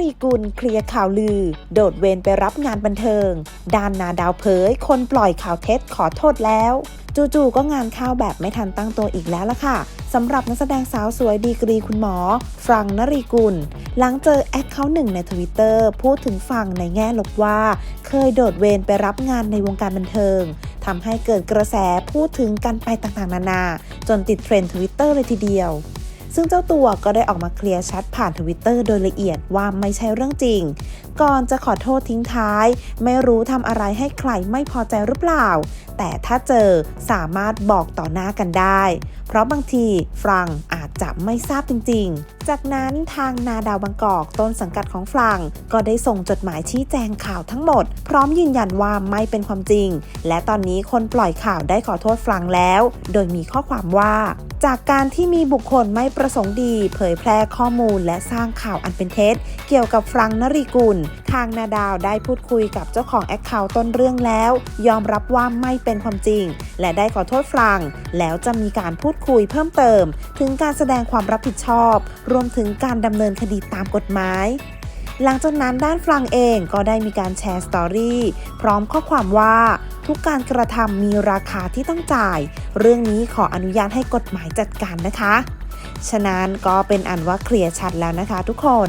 รีกุลเคลียร์ข่าวลือ โดดเวรไปรับงานบันเทิงด้านนาดาวเผย คนปล่อยข่าวเท็จขอโทษแล้ว จู่ๆก็งานเข้าวแบบไม่ทันตั้งตัวอีกแล้วล่ะค่ะสำหรับนักแสดงสาวสวยดีกรีคุณหมอ ฟรังนรีกุล หลังเจอแอคเคาท์หนึ่งในทวิตเตอร์พูดถึงฝั่งในแง่ลบว่า เคยโดดเวรไปรับงานในวงการบันเทิงทำให้เกิดกระแสพูดถึงกันไปต่างๆ นานา จนติดเทรนด์ทวิตเตอร์เลยทีเดียว ซึ่งเจ้าตัวก็ได้ออกมาเคลียร์ชัดผ่านทวิตเตอร์โดยละเอียดว่าไม่ใช่เรื่องจริง ก่อนจะขอโทษทิ้งท้าย ไม่รู้ทำอะไรให้ใครไม่พอใจหรือเปล่า แต่ถ้าเจอสามารถบอกต่อหน้ากันได้ เพราะบางทีฟรังอาจจะไม่ทราบจริง ๆ จากนั้นทางนาดาวบางกอกต้นสังกัดของฟรัง ก็ได้ส่งจดหมายชี้แจงข่าวทั้งหมด พร้อมยืนยันว่าไม่เป็นความจริง และตอนนี้คนปล่อยข่าวได้ขอโทษฟรังแล้ว โดยมีข้อความว่า จากการที่มีบุคคลไม่ประสงค์ดี เผยแพร่ข้อมูลและสร้างข่าวอันเป็นเท็จ เกี่ยวกับฟรังนริกุล ทางนาดาวได้พูดคุยกับเจ้าของแอคเคาท์ต้นเรื่องแล้ว ยอมรับว่าไม่เป็นความจริง และได้ขอโทษฟรัง แล้วจะมีการพูดคุยเพิ่มเติม ถึงการแสดงความรับผิดชอบ รวมถึงการดำเนินคดีตามกฎหมาย หลังจากนั้นด้านฟรังเองก็ได้มีการแชร์สตอรี่พร้อมข้อความว่าทุกการกระทำมีราคาที่ต้องจ่าย เรื่องนี้ขออนุญาตให้กฎหมายจัดการนะคะ ฉะนั้นก็เป็นอันว่าเคลียร์ชัดแล้วนะคะทุกคน